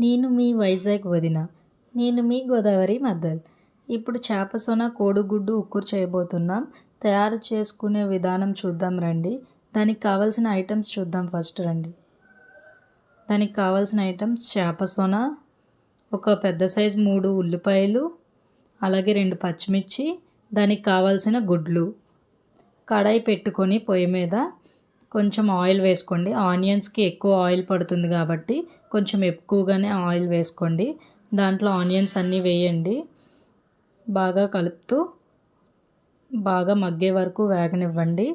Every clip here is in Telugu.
నేను మీ వైజాగ్ వదిన. నేను మీ గోదావరి మద్దల్. ఇప్పుడు చేప సొన కోడిగుడ్డు ఉక్కురు చేయబోతున్నాం. తయారు చేసుకునే విధానం చూద్దాం రండి. దానికి కావాల్సిన ఐటమ్స్ చూద్దాం ఫస్ట్ రండి. దానికి కావాల్సిన ఐటమ్స్ చేప సొన ఒక పెద్ద సైజు మూడు ఉల్లిపాయలు అలాగే రెండు పచ్చిమిర్చి దానికి కావాల్సిన గుడ్లు. కడాయి పెట్టుకొని పొయ్యి మీద కొంచెం ఆయిల్ వేసుకోండి. ఆనియన్స్కి ఎక్కువ ఆయిల్ పడుతుంది కాబట్టి కొంచెం ఎక్కువగానే ఆయిల్ వేసుకోండి. దాంట్లో ఆనియన్స్ అన్నీ వేయండి. బాగా కలుపుతూ బాగా మగ్గే వరకు వేగనివ్వండి.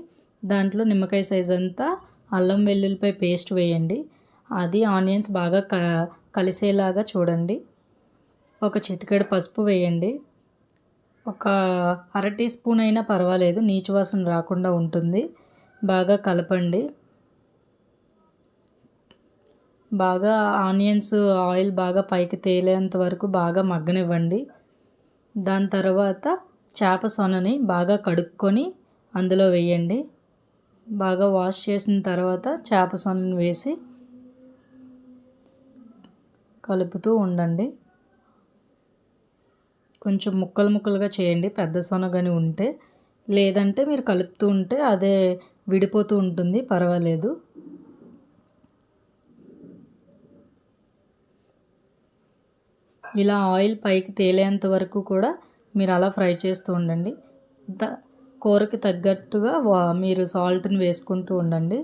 దాంట్లో నిమ్మకాయ సైజ్ అంతా అల్లం వెల్లుల్లిపై పేస్ట్ వేయండి. అది ఆనియన్స్ బాగా క కలిసేలాగా చూడండి. ఒక చిటికెడు పసుపు వేయండి. ఒక అర టీ స్పూన్ అయినా పర్వాలేదు. నీచు వాసన రాకుండా ఉంటుంది. బాగా కలపండి. బాగా ఆనియన్స్ ఆయిల్ బాగా పైకి తేలేంత వరకు బాగా మగ్గనివ్వండి. దాని తర్వాత చేప సొనని బాగా కడుక్కొని అందులో వేయండి. బాగా వాష్ చేసిన తర్వాత చేప సొనని వేసి కలుపుతూ ఉండండి. కొంచెం ముక్కలు ముక్కలుగా చేయండి. పెద్ద సొన కానీ ఉంటే లేదంటే మీరు కలుపుతూ ఉంటే అదే విడిపోతూ ఉంటుంది పర్వాలేదు. ఇలా ఆయిల్ పైకి తేలేంత వరకు కూడా మీరు అలా ఫ్రై చేస్తూ ఉండండి. కూరకి తగ్గట్టుగా మీరు సాల్ట్ని వేసుకుంటూ ఉండండి.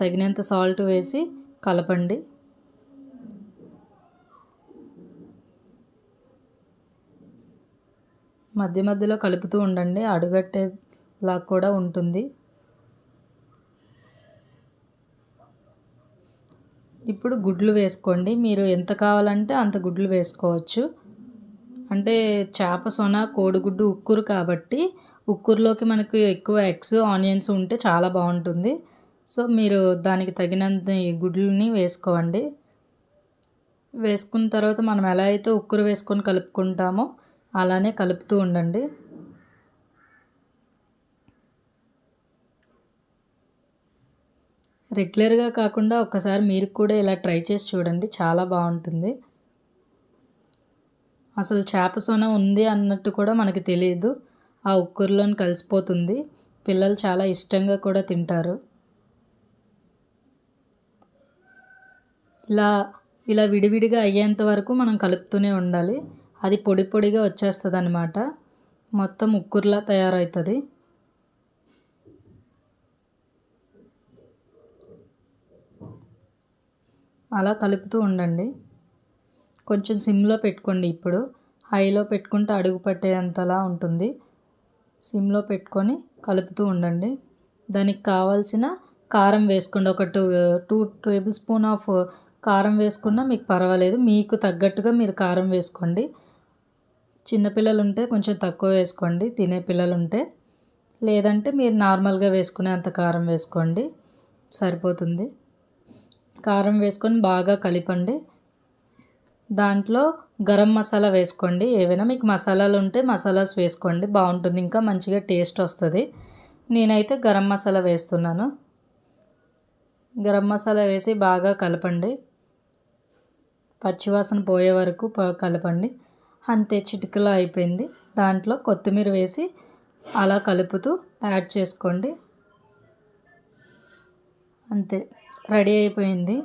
తగినంత సాల్ట్ వేసి కలపండి. మధ్య మధ్యలో కలుపుతూ ఉండండి అడుగట్టేలా కూడా ఉంటుంది. ఇప్పుడు గుడ్లు వేసుకోండి. మీరు ఎంత కావాలంటే అంత గుడ్లు వేసుకోవచ్చు. అంటే చేప సొన కోడిగుడ్డు ఉక్కురు కాబట్టి ఉక్కురులోకి మనకు ఎక్కువ ఎగ్స్ ఆనియన్స్ ఉంటే చాలా బాగుంటుంది. సో మీరు దానికి తగినంత గుడ్లని వేసుకోండి. వేసుకున్న తర్వాత మనం ఎలా అయితే ఉక్కురు వేసుకొని కలుపుకుంటామో అలానే కలుపుతూ ఉండండి. రెగ్యులర్గా కాకుండా ఒకసారి మీరు కూడా ఇలా ట్రై చేసి చూడండి. చాలా బాగుంటుంది. అసలు చేప సొన ఉంది అన్నట్టు కూడా మనకి తెలియదు. ఆ ఉక్కురులోని కలిసిపోతుంది. పిల్లలు చాలా ఇష్టంగా కూడా తింటారు. ఇలా ఇలా విడివిడిగా అయ్యేంత వరకు మనం కలుపుతూనే ఉండాలి. అది పొడి పొడిగా వచ్చేస్తుంది అనమాట మొత్తం ఉక్కుర్లా తయారవుతుంది. అలా కలుపుతూ ఉండండి. కొంచెం సిమ్లో పెట్టుకోండి ఇప్పుడు. హైలో పెట్టుకుంటే అడుగు పట్టేంతలా ఉంటుంది. సిమ్లో పెట్టుకొని కలుపుతూ ఉండండి. దానికి కావాల్సిన కారం వేసుకోండి. ఒక two two tablespoon of కారం వేసుకున్నా మీకు పర్వాలేదు. మీకు తగ్గట్టుగా మీరు కారం వేసుకోండి. చిన్నపిల్లలు ఉంటే కొంచెం తక్కువ వేసుకోండి. తినే పిల్లలు ఉంటే లేదంటే మీరు నార్మల్గా వేసుకునే అంత కారం వేసుకోండి. సరిపోతుంది. కారం వేసుకొని బాగా కలిపండి. దాంట్లో గరం మసాలా వేసుకోండి. ఏవైనా మీకు మసాలాలు ఉంటే మసాలాస్ వేసుకోండి. బాగుంటుంది. ఇంకా మంచిగా టేస్ట్ వస్తుంది. నేనైతే గరం మసాలా వేస్తున్నాను. గరం మసాలా వేసి బాగా కలపండి. పచ్చివాసన పోయే వరకు కలపండి. అంతే చిటికలో అయిపోయింది. దాంట్లో కొత్తిమీర వేసి అలా కలుపుతూ యాడ్ చేసుకోండి. అంతే. రెడీ అయిపోయింది.